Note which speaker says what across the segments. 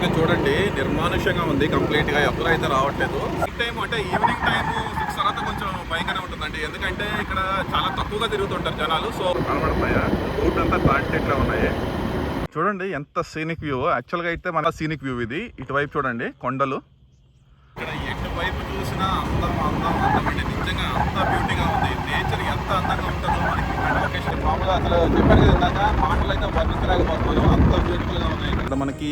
Speaker 1: అయితే చూడండి నిర్మానుష్యంగా ఉంది కంప్లీట్గా ఎవరు అయితే రావట్లేదు. టైం అంటే ఈవినింగ్ టైం సిక్స్ తర్వాత కొంచెం భయంకరంగా ఉంటుందండి. ఎందుకంటే ఇక్కడ చాలా తక్కువగా తిరుగుతుంటారు జనాలు సో కనబడతాయా? రూట్ అంతా ఉన్నాయి. చూడండి ఎంత సీనిక్ వ్యూ యాక్చువల్గా అయితే మన సీనిక్ వ్యూ ఇది. ఇటువైపు చూడండి కొండలు. ఇక్కడ ఎటువైపు చూసినా అందం అందం అందం అంటే నిజంగా అంత బ్యూటీగా ఉంది. నేచర్ ఎంత అందంగా ఉంటుందో మనకి ఇక్కడ లొకేషన్ మామూలుగా అసలు చెప్పాను కదా ఇందాక. మాటలు అయితే వర్ణించలేకపోతున్నాను అంత బ్యూటిఫుల్గా ఉన్నాయి. ఇక్కడ మనకి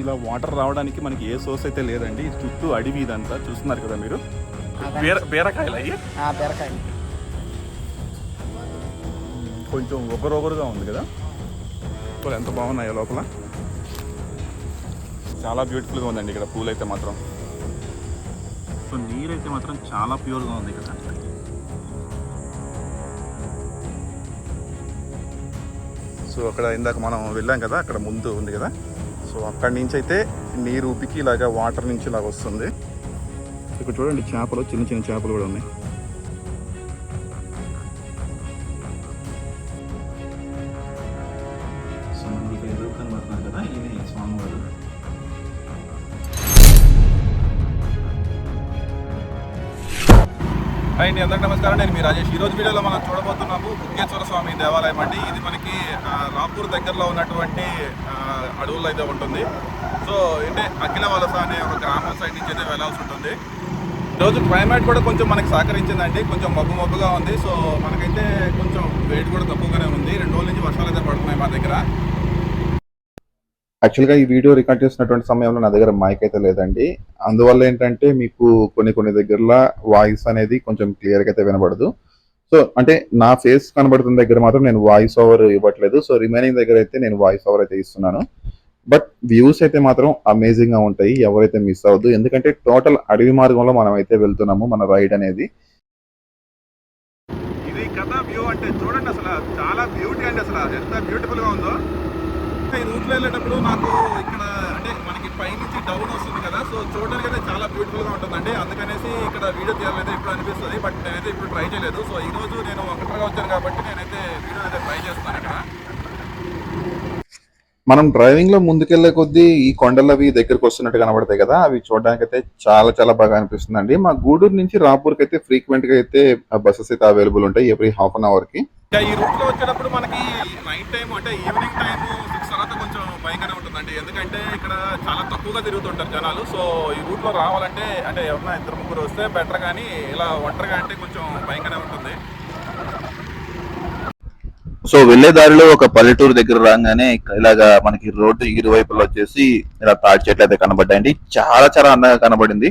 Speaker 1: ఇలా వాటర్ రావడానికి మనకి ఏ సోర్స్ అయితే లేదండి. చుట్టూ అడవి ఇదంతా చూస్తున్నారు కదా మీరు? బీర బీరకాయలు అయ్యి
Speaker 2: బీరకాయ.
Speaker 1: కొంచెం ఒకరొకరుగా ఉంది కదా? ఎంత బాగున్నాయో లోపల. చాలా బ్యూటిఫుల్గా ఉందండి ఇక్కడ పూలు అయితే మాత్రం. సో నీరు అయితే మాత్రం చాలా ప్యూర్గా ఉంది ఇక్కడ. సో అక్కడ ఇందాక మనం వెళ్ళాం కదా అక్కడ ముందు ఉంది కదా? సో అక్కడి నుంచి అయితే నీరు ఉపికి ఇలాగా వాటర్ నుంచి ఇలాగ వస్తుంది. ఇక్కడ చూడండి చేపలు చిన్న చిన్న చేపలు కూడా ఉన్నాయి. అండ్ అందరికీ నమస్కారం. నేను మీ రాజేష్. ఈరోజు రోజు వీడియోలో మనం చూడబోతున్నాము బుగ్గేశ్వర స్వామి దేవాలయం అండి. ఇది మనకి రాంపూర్ రాపూర్ దగ్గరలో ఉన్నటువంటి అడవుల్లో అయితే ఉంటుంది. సో అంటే అఖిల వలస అనే ఒక గ్రామం సైడ్ నుంచి అయితే వెళ్ళాల్సి ఉంటుంది. ఈరోజు క్లైమేట్ కూడా కొంచెం మనకి సహకరించిందండి. కొంచెం మబ్బు మబ్బుగా ఉంది. సో మనకైతే కొంచెం వెయిట్ కూడా తక్కువగానే ఉంది. రెండు రోజుల నుంచి వర్షాలు అయితే పడుతున్నాయి మా దగ్గర.
Speaker 3: యాక్చువల్గా ఈ వీడియో రికార్డ్ చేసినటువంటి సమయంలో నా దగ్గర మైక్ అయితే లేదండి. అందువల్ల ఏంటంటే మీకు కొన్ని కొన్ని దగ్గరలో వాయిస్ అనేది కొంచెం క్లియర్గా అయితే వినబడదు. సో అంటే నా ఫేస్ కనబడుతున్న దగ్గర మాత్రం నేను వాయిస్ ఓవర్ ఇవ్వట్లేదు. సో రిమైనింగ్ దగ్గర అయితే నేను వాయిస్ ఓవర్ అయితే ఇస్తున్నాను. బట్ వ్యూస్ అయితే మాత్రం అమేజింగ్గా ఉంటాయి. ఎవరైతే మిస్ అవ్వద్దు. ఎందుకంటే టోటల్ అడవి మార్గంలో మనం అయితే వెళ్తున్నాము మన రైడ్ అనేది.
Speaker 1: ఇది కథ వ్యూ అంటే చూడండి అసలు. చాలా బ్యూటీ అండి అసలు. ఎంత బ్యూటిఫుల్గా ఉందో. ఈ రూట్లో వెళ్ళేటప్పుడు నాకు ఇక్కడ అంటే మనకి పైనుంచి డౌన్ వస్తుంది కదా సో చూడడానికి అయితే చాలా బ్యూటిఫుల్గా ఉంటుందండి. అందుకనేసి ఇక్కడ వీడియో తీయాలైతే ఇప్పుడు అనిపిస్తుంది బట్ నేనైతే ఇప్పుడు ట్రై చేయలేదు. సో ఈ రోజు నేను ఒంటరిగా వచ్చాను కాబట్టి నేనైతే వీడియో అయితే ట్రై చేస్తాను ఇక్కడ.
Speaker 3: మనం డ్రైవింగ్లో ముందుకెళ్ళే కొద్దీ ఈ కొండలు అవి దగ్గరకు వస్తున్నట్టు కనబడతాయి కదా అవి చూడడానికి అయితే చాలా చాలా బాగా అనిపిస్తుంది అండి మా గూడూరు నుంచి రాపూర్కి అయితే ఫ్రీక్వెంట్గా అయితే బస్సెస్ అయితే అవైలబుల్ ఉంటాయి ఎవ్రీ హాఫ్ అన్ అవర్కి
Speaker 1: ఇంకా ఈ రూట్లో వచ్చేటప్పుడు మనకి నైట్ టైం అంటే ఈవినింగ్ టైం సిక్స్ తర్వాత కొంచెం భయంకరంగా ఉంటుందండి ఎందుకంటే ఇక్కడ చాలా తక్కువగా తిరుగుతుంటారు జనాలు. సో ఈ రూట్లో రావాలంటే అంటే ఎవరైనా ఇద్దరు ముగ్గురు వస్తే బెటర్ కానీ ఇలా ఒంటరిగా అంటే కొంచెం భయంకరంగా ఉంటుంది.
Speaker 4: సో వెళ్ళే దారిలో ఒక పల్లెటూరు దగ్గర రాగానే ఇలాగా మనకి రోడ్డు ఇరువైపులా వచ్చేసి ఇలా తాడి చెట్లు అయితే కనబడ్డాయండి. చాలా చాలా అందంగా కనబడింది.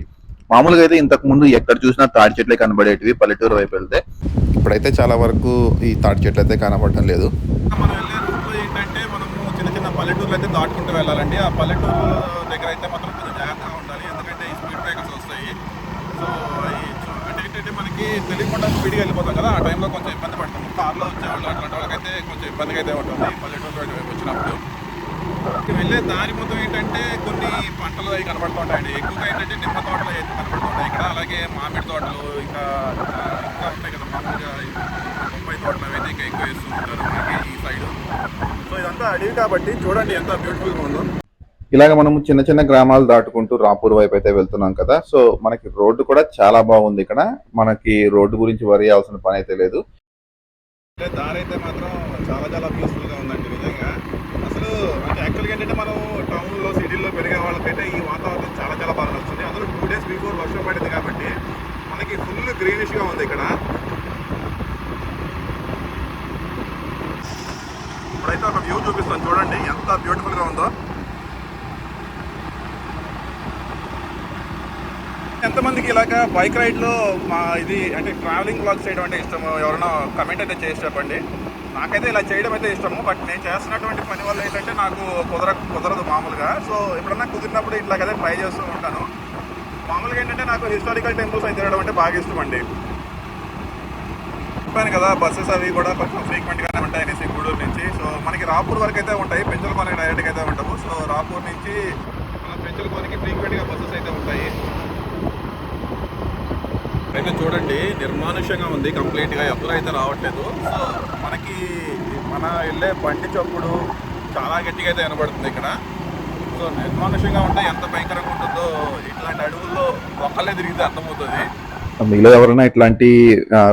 Speaker 4: మామూలుగా అయితే ఇంతకు ముందు ఎక్కడ చూసినా తాడి చెట్లే కనబడేటివి పల్లెటూరు వైపు వెళ్తే.
Speaker 3: ఇప్పుడైతే చాలా వరకు ఈ తాటి చెట్లు అయితే కనబడటం లేదు.
Speaker 1: మనం వెళ్ళే రూట్లో ఏంటంటే మనము చిన్న చిన్న పల్లెటూరులో అయితే దాటుకుంటూ వెళ్ళాలండి. ఆ పల్లెటూరు దగ్గర అయితే మాత్రం కొంచెం జాగ్రత్తగా ఉండాలి. ఎందుకంటే ఈ స్పీడ్ బ్రేకర్స్ వస్తాయి. సో అంటే ఏంటంటే మనకి తెలియకుండా స్పీడ్గా వెళ్ళిపోతాం కదా ఆ టైంలో కొంచెం ఇబ్బంది పడతాము కార్లో వచ్చేవాళ్ళు అట్లాంటి వాళ్ళకైతే కొంచెం ఇబ్బందిగా అయితే ఉంటుంది పల్లెటూరులో పల్లెటూరు వచ్చినప్పుడు. వెళ్ళే దారి మొత్తం ఏంటంటే కొన్ని పంటలు అవి కనబడుతుంటాయండి ఎక్కువగా ఏంటంటే నిమ్మ తోటలు అయితే కనబడుతూ ఇక్కడ. అలాగే మామిడి తోటలు ఇంకా ఇంకా ఉంటాయి కదా మామూలుగా బొంబాయి తోటలు అవి అయితే ఇంకా ఎక్కువ వేస్తూ ఉంటారు. మనకి ఇదంతా అడవి కాబట్టి చూడండి ఎంత బ్యూటిఫుల్గా ఉందో.
Speaker 3: ఇలాగ మనము చిన్న చిన్న గ్రామాలు దాటుకుంటూ రాపూర్ వైపు అయితే వెళ్తున్నాం కదా సో మనకి రోడ్డు కూడా చాలా బాగుంది ఇక్కడ. మనకి రోడ్డు గురించి వరి అవ్వాల్సిన పని అయితే లేదు.
Speaker 1: దారి అయితే మాత్రం చాలా చాలా పీస్ఫుల్గా ఉందండి నిజంగా. అసలు అంటే యాక్చువల్గా ఏంటంటే మనం టౌన్లో సిటీల్లో పెరిగే వాళ్ళకైతే ఈ వాతావరణం చాలా చాలా బాగా నచ్చుతుంది. అందులో టూ డేస్ బిఫోర్ వర్షం పడింది కాబట్టి మనకి ఫుల్ గ్రీనిష్గా ఉంది ఇక్కడ. ఇప్పుడైతే ఒక వ్యూ చూపిస్తాను. చూడండి ఎంత బ్యూటిఫుల్గా ఉందో. ఎంతమందికి ఇలాగ బైక్ రైడ్లో మా ఇది అంటే ట్రావెలింగ్ బ్లాగ్స్ చేయడం అంటే ఇష్టము ఎవరైనా కమెంట్ అయితే చేసి చెప్పండి. నాకైతే ఇలా చేయడం అయితే ఇష్టము బట్ నేను చేస్తున్నటువంటి పని వల్ల ఏంటంటే నాకు కుదర కుదరదు మామూలుగా. సో ఎప్పుడన్నా కుదిరినప్పుడు ఇట్లాగైతే ట్రై చేస్తూ ఉంటాను. మామూలుగా ఏంటంటే నాకు హిస్టారికల్ టెంపుల్స్ అయితే తిరగడం అంటే బాగా ఇష్టం అండి చెప్పాను కదా బస్సెస్ అవి కూడా కొంచెం ఫ్రీక్వెంట్గానే ఉంటాయి అనేసి గూడూరు నుంచి. సో మనకి రాపూర్ వరకు అయితే ఉంటాయి పెంచలకోనకి డైరెక్ట్గా అయితే ఉంటాము సో రాపూర్ నుంచి మన పెంచలకోనకి ఫ్రీక్వెంట్గా బస్సెస్ అయితే ఉంటాయి. అయితే చూడండి నిర్మానుష్యంగా ఉంది కంప్లీట్గా ఎవరు అయితే రావట్లేదు. సో మనకి మన వెళ్ళే బండి చప్పుడు చాలా గట్టిగా అయితే వినబడుతుంది ఇక్కడ. సో నిర్మానుష్యంగా ఉంటే ఎంత భయంకరంగా ఉంటుందో ఇట్లాంటి అడవుల్లో ఒక్కలే తిరిగితే అర్థమవుతుంది.
Speaker 3: మీలో ఎవరైనా ఇట్లాంటి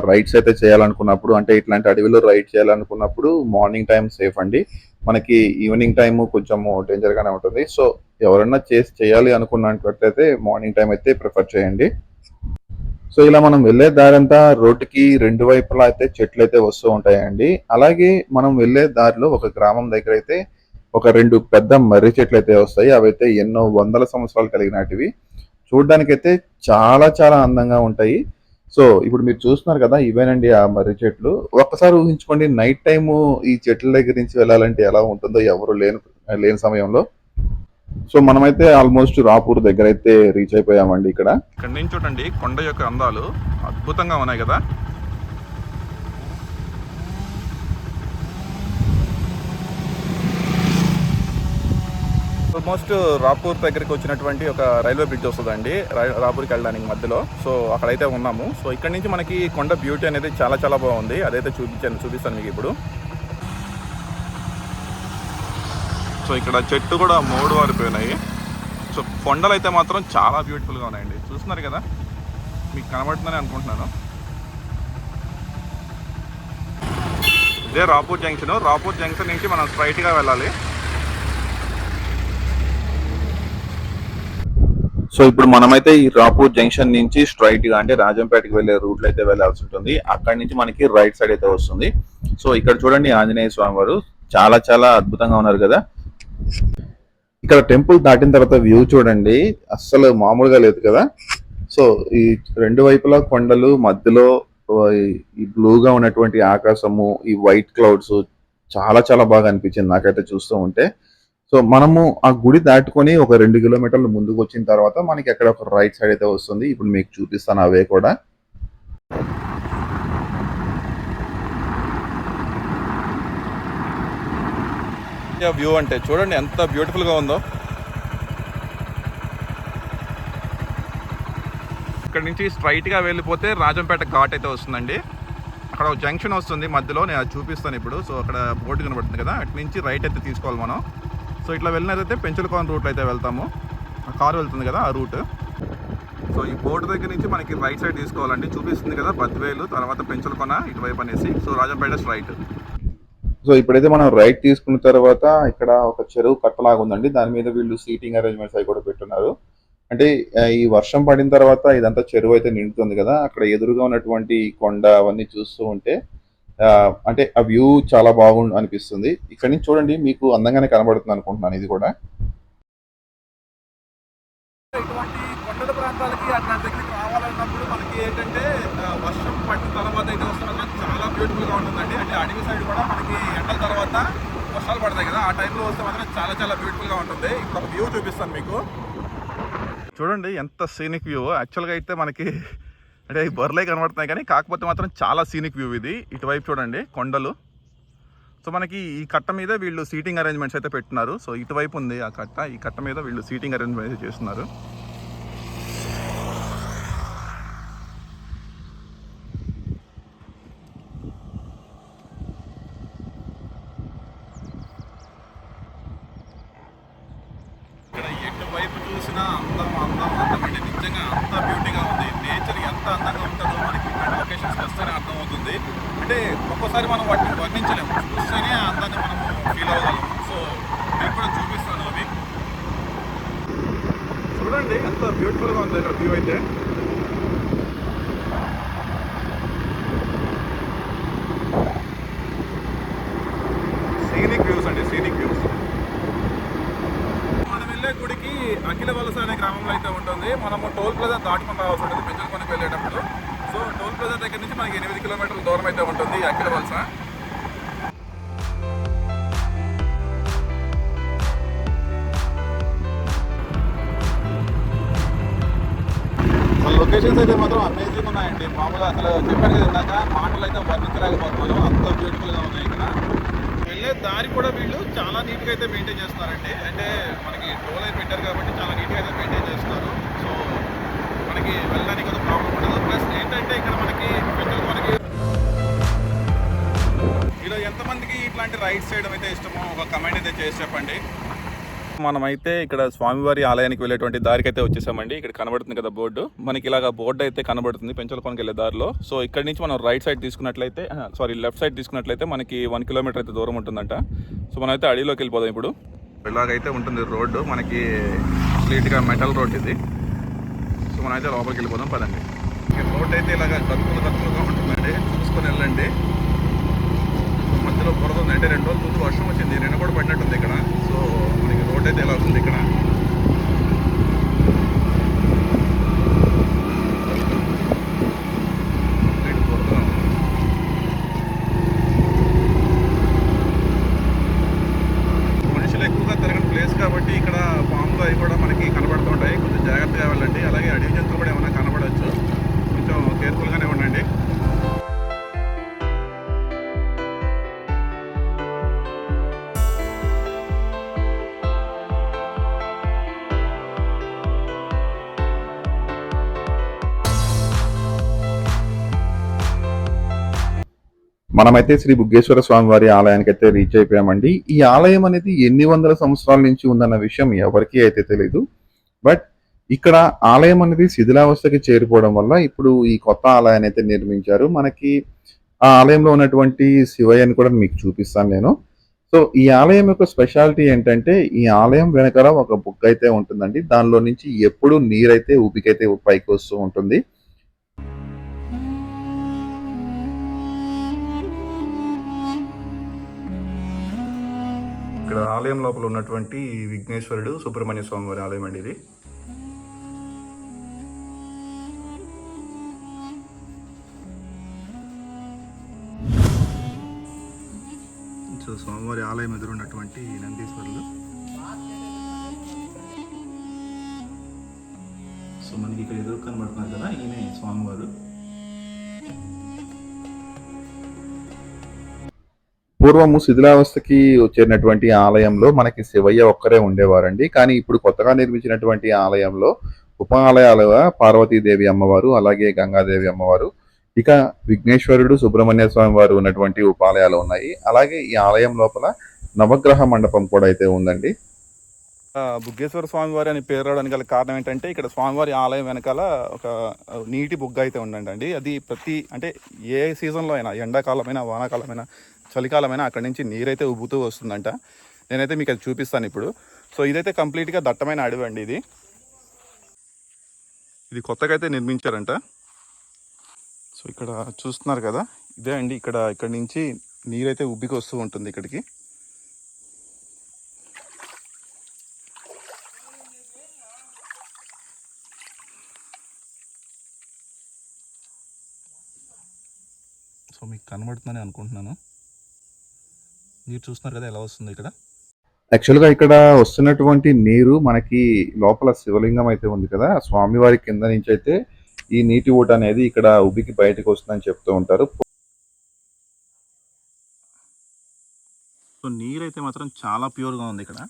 Speaker 3: రైడ్స్ అయితే చేయాలనుకున్నప్పుడు అంటే ఇట్లాంటి అడవిలో రైడ్ చేయాలనుకున్నప్పుడు మార్నింగ్ టైం సేఫ్ అండి. మనకి ఈవినింగ్ టైం కొంచెం డేంజర్గానే ఉంటుంది. సో ఎవరైనా చేసి చేయాలి అనుకున్నట్లయితే మార్నింగ్ టైం అయితే ప్రిఫర్ చేయండి. సో ఇలా మనం వెళ్ళే దారంతా రోడ్డుకి రెండు వైపులా అయితే చెట్లు అయితే వస్తూ ఉంటాయండి. అలాగే మనం వెళ్ళే దారిలో ఒక గ్రామం దగ్గర అయితే ఒక రెండు పెద్ద మర్రి చెట్లు అయితే వస్తాయి. అవైతే ఎన్నో వందల సంవత్సరాలు కలిగినటివి. చూడడానికైతే చాలా చాలా అందంగా ఉంటాయి. సో ఇప్పుడు మీరు చూస్తున్నారు కదా ఇవేనండి ఆ మర్రి చెట్లు. ఒక్కసారి ఊహించుకోండి నైట్ టైము ఈ చెట్ల దగ్గర నుంచి వెళ్ళాలంటే ఎలా ఉంటుందో ఎవరు లేని లేని సమయంలో. సో మనమైతే ఆల్మోస్ట్ రాపూర్ దగ్గర అయితే రీచ్ అయిపోయామండి ఇక్కడ.
Speaker 1: ఇక్కడ నుంచి చూడండి కొండ యొక్క అందాలు అద్భుతంగా ఉన్నాయి కదా. ఆల్మోస్ట్ రాపూర్ దగ్గరికి వచ్చినటువంటి ఒక రైల్వే బ్రిడ్జ్ వస్తుందండి రా- రాపూర్కి వెళ్ళడానికి మధ్యలో. సో అక్కడైతే ఉన్నాము. సో ఇక్కడ నుంచి మనకి కొండ బ్యూటీ అనేది చాలా చాలా బాగుంది. అదైతే చూపించాను చూపిస్తాను మీకు ఇప్పుడు. సో ఇక్కడ చెట్టు కూడా మూడు వారిపోయినాయి. సో కొండలు అయితే మాత్రం చాలా బ్యూటిఫుల్గా ఉన్నాయండి. చూస్తున్నారు కదా? మీకు కనబడుతుందని అనుకుంటున్నాను. ఇదే రాపూర్ జంక్షన్. రాపూర్ జంక్షన్ నుంచి మనం స్ట్రైట్గా వెళ్ళాలి.
Speaker 4: సో ఇప్పుడు మనమైతే ఈ రాపూర్ జంక్షన్ నుంచి స్ట్రైట్గా అంటే రాజంపేటకి వెళ్ళే రూట్లో అయితే వెళ్ళాల్సి ఉంటుంది. అక్కడి నుంచి మనకి రైట్ సైడ్ అయితే వస్తుంది. సో ఇక్కడ చూడండి ఆంజనేయ స్వామి వారు. చాలా చాలా అద్భుతంగా ఉన్నారు కదా.
Speaker 3: ఇక్కడ టెంపుల్ దాటిన తర్వాత వ్యూ చూడండి. అస్సలు మామూలుగా లేదు కదా. సో ఈ రెండు వైపులా కొండలు మధ్యలో ఈ బ్లూగా ఉన్నటువంటి ఆకాశము ఈ వైట్ క్లౌడ్స్ చాలా చాలా బాగా అనిపించింది నాకైతే చూస్తూ ఉంటే. సో మనము ఆ గుడి దాటుకొని ఒక రెండు కిలోమీటర్లు ముందుకు వచ్చిన తర్వాత మనకి అక్కడ ఒక రైట్ సైడ్ అయితే వస్తుంది. ఇప్పుడు మీకు చూపిస్తాను అవే కూడా.
Speaker 1: వ్యూ అంటే చూడండి ఎంత బ్యూటిఫుల్గా ఉందో. ఇక్కడ నుంచి స్ట్రైట్గా వెళ్ళిపోతే రాజంపేట ఘాట్ అయితే వస్తుందండి. అక్కడ ఒక జంక్షన్ వస్తుంది మధ్యలో నేను అది చూపిస్తాను ఇప్పుడు. సో అక్కడ బోర్డు కనబడుతుంది కదా అటు నుంచి రైట్ అయితే తీసుకోవాలి మనం. సో ఇట్లా వెళ్ళినట్లయితే పెంచులకోన రూట్లో అయితే వెళ్తాము. ఆ కారు వెళ్తుంది కదా ఆ రూట్. సో ఈ బోర్డు దగ్గర నుంచి మనకి రైట్ సైడ్ తీసుకోవాలండి. చూపిస్తుంది కదా బద్వేలు తర్వాత పెంచులకొన ఇటువైపు అనేసి. సో రాజంపేట స్ట్రైట్
Speaker 3: సో ఇప్పుడైతే మనం రైట్ తీసుకున్న తర్వాత ఇక్కడ ఒక చెరువు కట్టలాగా ఉందండి. దాని మీద వీళ్ళు సీటింగ్ అరేంజ్మెంట్స్ అవి కూడా పెట్టున్నారు. అంటే ఈ వర్షం పడిన తర్వాత ఇదంతా చెరువు అయితే నిండుతుంది కదా. అక్కడ ఎదురుగా ఉన్నటువంటి కొండ అవన్నీ చూస్తూ ఉంటే అంటే ఆ వ్యూ చాలా బాగుంది అనిపిస్తుంది. ఇక్కడ నుంచి చూడండి మీకు అందంగానే కనబడుతుంది అనుకుంటున్నాను ఇది కూడా.
Speaker 1: ఇటువంటి కొండల ప్రాంతాలకి అట్లా దగ్గరికి రావాలన్నప్పుడు మనకి ఏంటంటే వర్షం పడిన తర్వాత అయితే వస్తున్నా చాలా బ్యూటిఫుల్గా ఉంటుందండి. అంటే అడవి సైడ్ కూడా మనకి ఎండల తర్వాత వర్షాలు పడతాయి కదా ఆ టైంలో వస్తే మాత్రం చాలా చాలా బ్యూటిఫుల్గా ఉంటుంది. ఇప్పుడు ఒక వ్యూ చూపిస్తాను మీకు. చూడండి ఎంత సీనిక్ వ్యూ యాక్చువల్గా అయితే మనకి అంటే బొర్లే కనబడుతున్నాయి కానీ కాకపోతే మాత్రం చాలా సీనిక్ వ్యూ ఇది. ఇటువైపు చూడండి కొండలు. సో మనకి ఈ కట్ట మీద వీళ్ళు సీటింగ్ అరేంజ్మెంట్స్ అయితే పెట్టున్నారు సో ఇటువైపు ఉంది ఆ కట్ట. ఈ కట్ట మీద వీళ్ళు సీటింగ్ అరేంజ్మెంట్ అయితే చేస్తున్నారు ఇక్కడ ఎటువైపు చూసినా అందం అందం అందం అంటే నిజంగా అంత బ్యూటీగా ఉంది నేచర్ ఎంత అందంగా ఉంటుందో మనకి ఇట్లాంటి లొకేషన్స్కి వస్తేనే అర్థమవుతుంది అంటే ఒక్కోసారి మనం వాటిని వర్ణించలేము చూస్తేనే ఆ అందాన్ని మనం ఫీల్ అవ్వగలం సో మీకు కూడా చూపిస్తాను అవి చూడండి ఎంత బ్యూటిఫుల్గా ఉంది ఇక్కడ వ్యూ అయితే సీనిక్ వ్యూస్ అండి సీనిక్ వ్యూస్ మనం వెళ్ళే గుడికి అఖిల వలస అనే గ్రామంలో అయితే ఉంటుంది. మనము టోల్ ప్లాజా దాటుకుని రావాల్సి ఉంటుంది పెంచుకొని వెళ్ళేటప్పుడు. సో టోల్ ప్లాజా దగ్గర నుంచి మనకి ఎనిమిది కిలోమీటర్ల దూరం అయితే ఉంటుంది అఖిల వలస. లొకేషన్స్ అయితే మాత్రం అమేజింగ్ ఉన్నాయండి. మామూలుగా అసలు చెప్పాను కదా ఇందాక మాటలు అయితే వర్ణించలేకపోతున్నాను అంత బ్యూటిఫుల్గా ఉన్నాయి ఇక్కడ. దారి కూడా వీళ్ళు చాలా నీట్గా అయితే మెయింటైన్ చేస్తున్నారండి. అంటే మనకి టోల్ అయితే పెట్టారు కాబట్టి చాలా నీట్గా అయితే మెయింటైన్ చేస్తున్నారు. సో మనకి వెళ్ళడానికి ఒక ప్రాబ్లం ఉండదు. ప్లస్ ఏంటంటే ఇక్కడ మనకి పెద్దలు మనకి ఇలా ఎంతమందికి ఇట్లాంటి రైడ్స్ చేయడం అయితే ఇష్టమో ఒక కమెంట్ అయితే చేసి చెప్పండి. మనమైతే ఇక్కడ స్వామివారి ఆలయానికి వెళ్ళేటువంటి దారికి అయితే వచ్చేసామండి. ఇక్కడ కనబడుతుంది కదా బోర్డు. మనకి ఇలాగ బోర్డు అయితే కనబడుతుంది పెంచలకొనకి వెళ్ళే దారిలో. సో ఇక్కడ నుంచి మనం రైట్ సైడ్ తీసుకున్నట్లయితే సారీ లెఫ్ట్ సైడ్ తీసుకున్నట్లయితే మనకి వన్ కిలోమీటర్ అయితే దూరం ఉంటుందంట. సో మనం అయితే అడవిలోకి వెళ్ళిపోదాం ఇప్పుడు. ఇలాగైతే ఉంటుంది రోడ్డు. మనకి కంప్లీట్గా మెటల్ రోడ్ ఇది. సో మనం అయితే లోపలికి వెళ్ళిపోదాం పదండి. రోడ్ అయితే ఇలాగ కత్తులు కత్తులుగా ఉంటుందండి. చూసుకొని వెళ్ళండి. మధ్యలో బురద ఉంది అంటే రెండు రోజుల ముందు వర్షం వచ్చింది. నిన్న కూడా పడినట్టుంది ఇక్కడ సో మనకి రోడ్ అయితే ఇలా ఉంది
Speaker 3: మనమైతే శ్రీ బుగ్గేశ్వర స్వామి వారి ఆలయానికి అయితే రీచ్ అయిపోయామండి. ఈ ఆలయం అనేది ఎన్ని వందల సంవత్సరాల నుంచి ఉందన్న విషయం ఎవరికీ అయితే తెలియదు బట్ ఇక్కడ ఆలయం అనేది శిథిలావస్థకి చేరిపోవడం వల్ల ఇప్పుడు ఈ కొత్త ఆలయాన్ని అయితే నిర్మించారు. మనకి ఆ ఆలయంలో ఉన్నటువంటి శివయ్యని కూడా మీకు చూపిస్తాను నేను. సో ఈ ఆలయం యొక్క స్పెషాలిటీ ఏంటంటే ఈ ఆలయం వెనకాల ఒక బుక్ అయితే ఉంటుందండి. దానిలో నుంచి ఎప్పుడు నీరైతే ఊపికైతే పైకి వస్తూ ఉంటుంది.
Speaker 1: ఇక్కడ ఆలయం లోపల ఉన్నటువంటి విఘ్నేశ్వరుడు సుబ్రహ్మణ్య స్వామి వారి ఆలయం అండి ఇది. సో స్వామివారి ఆలయం ఎదురున్నటువంటి నందీశ్వరులు. సో మనకి ఇక్కడ ఎదురు కనబడుతున్నారు కదా ఈయనే స్వామివారు.
Speaker 3: పూర్వము శిథిలావస్థకి వచ్చినటువంటి ఆలయంలో మనకి శివయ్య ఒక్కరే ఉండేవారండి. కానీ ఇప్పుడు కొత్తగా నిర్మించినటువంటి ఆలయంలో ఉప ఆలయాలుగా పార్వతీదేవి అమ్మవారు అలాగే గంగాదేవి అమ్మవారు ఇక విఘ్నేశ్వరుడు సుబ్రహ్మణ్య స్వామి వారు ఉన్నటువంటి ఉపాలయాలు ఉన్నాయి. అలాగే ఈ ఆలయం లోపల నవగ్రహ మండపం కూడా అయితే ఉందండి.
Speaker 1: బుగ్గేశ్వర స్వామివారి అని పేరు రావడానికి గల కారణం ఏంటంటే ఇక్కడ స్వామివారి ఆలయం వెనకాల ఒక నీటి బుగ్గ అయితే ఉండండి అది ప్రతి అంటే ఏ సీజన్లో అయినా ఎండాకాలమైనా వానాకాలమైనా చలికాలమైన అక్కడి నుంచి నీరైతే ఉబ్బుతూ వస్తుందంట. నేనైతే మీకు అది చూపిస్తాను ఇప్పుడు. సో ఇదైతే కంప్లీట్గా దట్టమైన అడవి అండి ఇది. ఇది కొత్తగా అయితే నిర్మించారంట. సో ఇక్కడ చూస్తున్నారు కదా ఇదే అండి ఇక్కడ ఇక్కడ నుంచి నీరైతే ఉబ్బికి వస్తూ ఉంటుంది ఇక్కడికి. సో మీకు కనబడుతుందని అనుకుంటున్నాను. మీరు చూస్తున్నారు కదా ఎలా వస్తుంది ఇక్కడ?
Speaker 3: యాక్చువల్గా ఇక్కడ వస్తున్నటువంటి నీరు మనకి లోపల శివలింగం అయితే ఉంది కదా స్వామివారి కింద నుంచి అయితే ఈ నీటి ఊట అనేది ఇక్కడ ఉబికి బయటకు వస్తుందని చెప్తూ ఉంటారు.
Speaker 1: సో నీరు అయితే మాత్రం చాలా ప్యూర్గా ఉంది ఇక్కడ.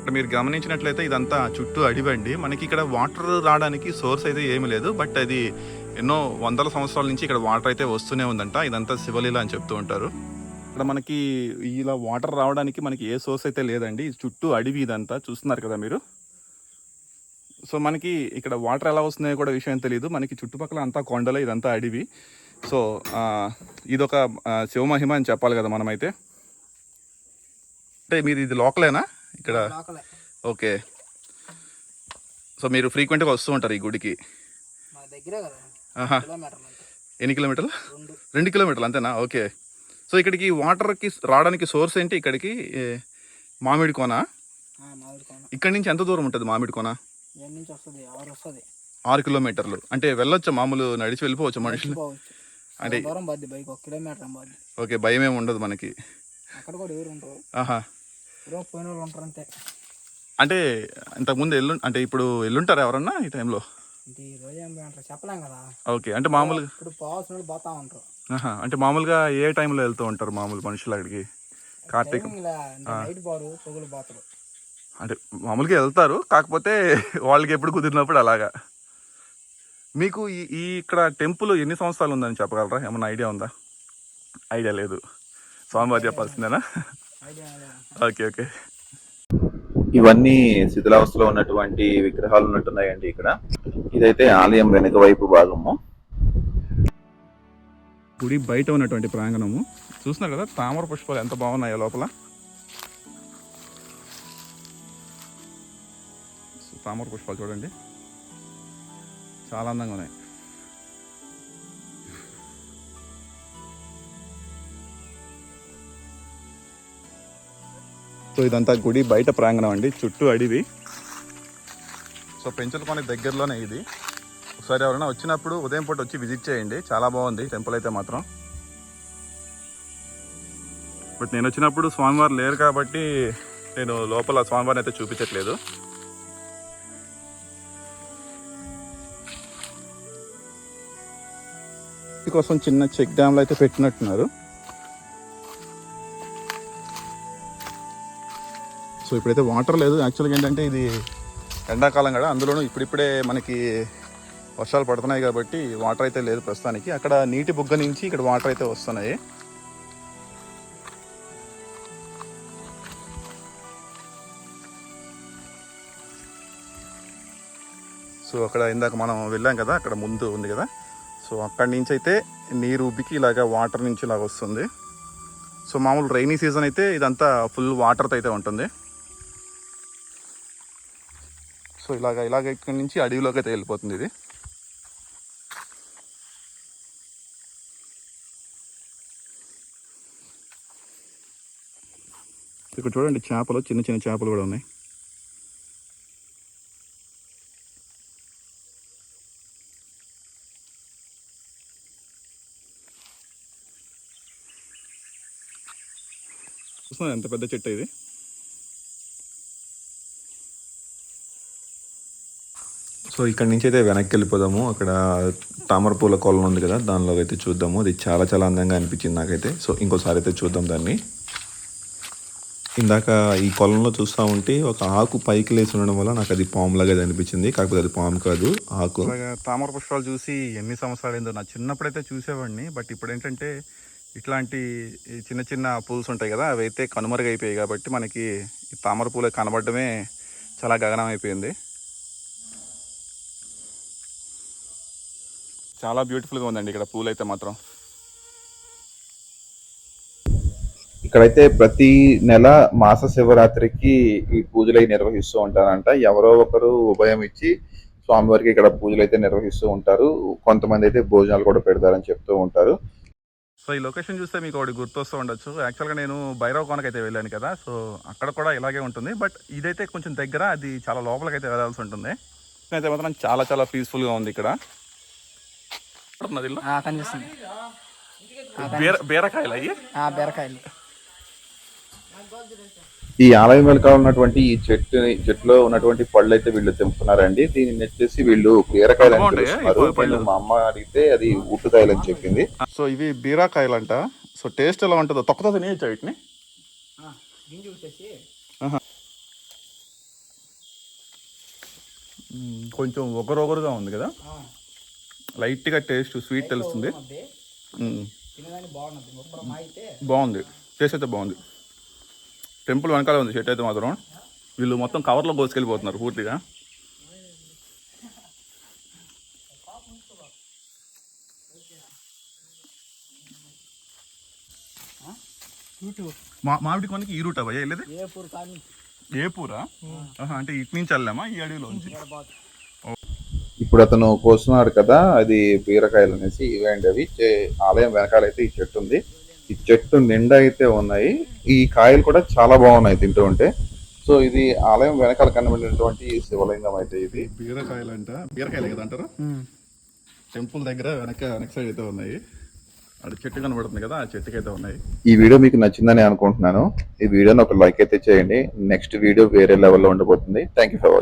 Speaker 1: ఇక్కడ మీరు గమనించినట్లయితే ఇదంతా చుట్టూ అడివండి. మనకి ఇక్కడ వాటర్ రావడానికి సోర్స్ అయితే ఏమీ లేదు. బట్ అది ఎన్నో వందల సంవత్సరాల నుంచి ఇక్కడ వాటర్ అయితే వస్తూనే ఉందంట. ఇదంతా శివలీల అని చెప్తూ ఉంటారు. ఇక్కడ మనకి ఇలా వాటర్ రావడానికి మనకి ఏ సోర్స్ అయితే లేదండి. చుట్టూ అడవి ఇదంతా. చూస్తున్నారు కదా మీరు? సో మనకి ఇక్కడ వాటర్ ఎలా వస్తున్నాయో కూడా విషయం తెలియదు మనకి చుట్టుపక్కల అంతా కొండలే ఇదంతా అడవి. సో ఇదొక శివమహిమ అని చెప్పాలి కదా మనమైతే. అంటే మీరు ఇది లోకలేనా? ఇక్కడ? ఓకే. సో మీరు ఫ్రీక్వెంట్గా వస్తూ ఉంటారు ఈ గుడికి? ఎన్ని కిలోమీటర్లు?
Speaker 2: రెండు.
Speaker 1: కిలోమీటర్లు అంతేనా? ఓకే. సో ఇక్కడికి వాటర్కి రావడానికి సోర్స్ ఏంటి ఇక్కడికి? మామిడి కోన? ఇక్కడి నుంచి ఎంత దూరం ఉంటుంది మామిడి కోన? ఆరు కిలోమీటర్లు. అంటే వెళ్ళొచ్చు మామూలు నడిచి వెళ్ళిపోవచ్చు మనుషులు? అంటే ఓకే భయం ఏమి ఉండదు మనకి. ఆహా.
Speaker 2: పోయిన వాళ్ళు ఉంటారు అంతే
Speaker 1: అంటే ఇంతకుముందు ఎల్లు అంటే ఇప్పుడు ఎల్లుంటారా ఎవరన్నా ఈ టైంలో?
Speaker 2: ఇంటి ఈ రోజు ఏం అంటారు చెప్పలేం కదా.
Speaker 1: ఓకే అంటే మామూలుగా
Speaker 2: ఇప్పుడు పోవాల్సిన వాళ్ళు పోతా ఉంటారు.
Speaker 1: ఆహా, అంటే మామూలుగా ఏ టైంలో వెళ్తూ ఉంటారు మామూలు మనుషులు అక్కడికి? కార్తీక.
Speaker 2: ఇలా అంటే నైట్ పోరు పొగులు పోతారు.
Speaker 1: అంటే మామూలుగా వెళ్తారు కాకపోతే వాళ్ళకి ఎప్పుడు కుదిరినప్పుడు అలాగా. మీకు ఈ ఈ ఇక్కడ టెంపుల్ ఎన్ని సంవత్సరాలు ఉందని చెప్పగలరా? ఏమన్నా ఐడియా ఉందా? ఐడియా లేదు. స్వామివారు చెప్పాల్సిందేనా? ఓకే ఓకే
Speaker 4: ఇవన్నీ శిథిలావస్థలో ఉన్నటువంటి విగ్రహాలు ఉన్నట్టున్నాయండి ఇక్కడ. ఇదైతే ఆలయం వెనుక వైపు భాగము.
Speaker 1: గుడి బయట ఉన్నటువంటి ప్రాంగణము. చూస్తున్నారు కదా తామర పుష్పాలు ఎంత బాగున్నాయో లోపల. తామర పుష్పాలు చూడండి. చాలా అందంగా ఉన్నాయి. సో ఇదంతా గుడి బయట ప్రాంగణం అండి చుట్టూ అడివి. సో పెంచులకొని దగ్గరలోనే ఇది. ఒకసారి ఎవరైనా వచ్చినప్పుడు ఉదయం పూట వచ్చి విజిట్ చేయండి చాలా బాగుంది టెంపుల్ అయితే మాత్రం. బట్ నేను వచ్చినప్పుడు స్వామివారు లేరు కాబట్టి నేను లోపల స్వామివారిని అయితే చూపించట్లేదు. కోసం చిన్న చెక్ డ్యామ్లు అయితే పెట్టినట్టున్నారు. సో ఇప్పుడైతే వాటర్ లేదు. యాక్చువల్గా ఏంటంటే ఇది ఎండాకాలం కదా అందులోనూ ఇప్పుడిప్పుడే మనకి వర్షాలు పడుతున్నాయి కాబట్టి వాటర్ అయితే లేదు ప్రస్తుతానికి. అక్కడ నీటి బుగ్గ నుంచి ఇక్కడ వాటర్ అయితే వస్తున్నాయి. సో అక్కడ ఇందాక మనం వెళ్ళాం కదా అక్కడ ముందు ఉంది కదా. సో అక్కడి నుంచి అయితే నీరు ఉబ్బికి ఇలాగ వాటర్ నుంచి ఇలాగ వస్తుంది. సో మామూలు రైనీ సీజన్ అయితే ఇదంతా ఫుల్ వాటర్తో అయితే ఉంటుంది. సో ఇలాగ ఇలాగ ఇక్కడి నుంచి అడవిలోకి అయితే వెళ్ళిపోతుంది ఇది. ఇక్కడ చూడండి చేపలు చిన్న చిన్న చేపలు కూడా ఉన్నాయి. చూస్తున్నారు ఎంత పెద్ద చెట్టు ఇది? సో ఇక్కడ నుంచి అయితే వెనక్కి వెళ్ళిపోదాము. అక్కడ తామర పూల కొలను ఉంది కదా దానిలో అయితే చూద్దాము. అది చాలా చాలా అందంగా అనిపించింది నాకైతే. సో ఇంకోసారి అయితే చూద్దాం దాన్ని. ఇందాక ఈ కొలంలో చూస్తూ ఉంటే ఒక ఆకు పైకి లేచి ఉండడం వల్ల నాకు అది పాము లాగా అది అనిపించింది. కాకపోతే అది పాము కాదు ఆకు. తామర పుష్పాలు చూసి ఎన్ని సంవత్సరాలు ఏందో నా చిన్నప్పుడైతే చూసేవాడిని. బట్ ఇప్పుడు ఏంటంటే ఇట్లాంటి చిన్న చిన్న పూల్స్ ఉంటాయి కదా అవి అయితే కనుమరుగైపోయాయి కాబట్టి మనకి ఈ తామర పూలు కనబడమే చాలా గగనం అయిపోయింది చాలా బ్యూటిఫుల్గా ఉందండి. ఇక్కడ పూలు అయితే మాత్రం.
Speaker 3: ఇక్కడైతే ప్రతి నెల మాస శివరాత్రికి ఈ పూజలు నిర్వహిస్తూ ఉంటారంట. ఎవరో ఒకరు ఉభయం ఇచ్చి స్వామివారికి ఇక్కడ పూజలు అయితే నిర్వహిస్తూ ఉంటారు. కొంతమంది అయితే భోజనాలు కూడా పెడతారని చెప్తూ ఉంటారు.
Speaker 1: సో ఈ లొకేషన్ చూస్తే మీకు ఒకటి గుర్తొస్తూ ఉండొచ్చు. యాక్చువల్గా నేను భైరవ కోనకి అయితే వెళ్ళాను కదా. సో అక్కడ కూడా ఇలాగే ఉంటుంది. బట్ ఇదైతే కొంచెం దగ్గర అది చాలా లోపలికి అయితే వెళ్ళాల్సి ఉంటుంది. అయితే మాత్రం చాలా చాలా పీస్ఫుల్గా ఉంది ఇక్కడ. ఉన్నది
Speaker 2: కనిపిస్తుంది
Speaker 1: బీర బీరకాయలు అయ్యి
Speaker 2: ఆ బీరకాయలు.
Speaker 3: ఈ ఆలయం వెనుక ఉన్నటువంటి ఈ చెట్టు చెట్టులో ఉన్నటువంటి పళ్ళు అయితే వీళ్ళు తెంపుతున్నారండి దీనిని వచ్చేసి వీళ్ళు బీరకాయలు అని? పిలుస్తున్నారు? నేను మా అమ్మ అడిగితే అది ఉట్టుకాయలు అని చెప్పింది.
Speaker 1: సో ఇవి బీరకాయలు అంట సో టేస్ట్ ఎలా ఉంటుందో తొక్కతో తినేయచ్చా వీటిని? కొంచెం ఒకరొకరుగా ఉంది కదా?
Speaker 2: ఆ,
Speaker 1: లైట్గా టేస్ట్ స్వీట్ తెలుస్తుంది. బాగుంది అయితే బాగుంది. టెంపుల్ వెనకాల ఉంది చెట్టు అయితే మాత్రం. వీళ్ళు మొత్తం కవర్లో కోసుకెళ్ళిపోతున్నారు పూర్తిగా. మామిడి కొనకి ఈ రూట్ అవ్వయ్యా వెళ్ళేది?
Speaker 2: ఏ పూరు కానీ
Speaker 1: ఏ పూరా ఆహా, అంటే ఇటు నుంచి వెళ్ళామా? ఈ
Speaker 2: ఇక్కడ బాగు
Speaker 3: ఇప్పుడు అతను కోస్తున్నాడు కదా అది బీరకాయలు అనేసి ఇవేంటి అవి? ఆలయం వెనకాల అయితే ఈ చెట్టు ఉంది. ఈ చెట్టు నిండా అయితే ఉన్నాయి. ఈ కాయలు కూడా చాలా బాగున్నాయి తింటూ ఉంటే. సో ఇది ఆలయం వెనకాల కనబడినటువంటి శివలింగం అయితే ఇది.
Speaker 1: బీరకాయలు అంట బీరకాయలు కదా అంటారు? టెంపుల్ దగ్గర వెనక వెనక సైడ్ అయితే ఉన్నాయి. అది చెట్టు కనబడుతుంది కదా ఆ చెట్టుకి అయితే ఉన్నాయి.
Speaker 3: ఈ వీడియో మీకు నచ్చిందని అనుకుంటున్నాను. ఈ వీడియోని ఒక లైక్ అయితే చేయండి. నెక్స్ట్ వీడియో వేరే లెవెల్లో ఉండబోతుంది. Thank you for watching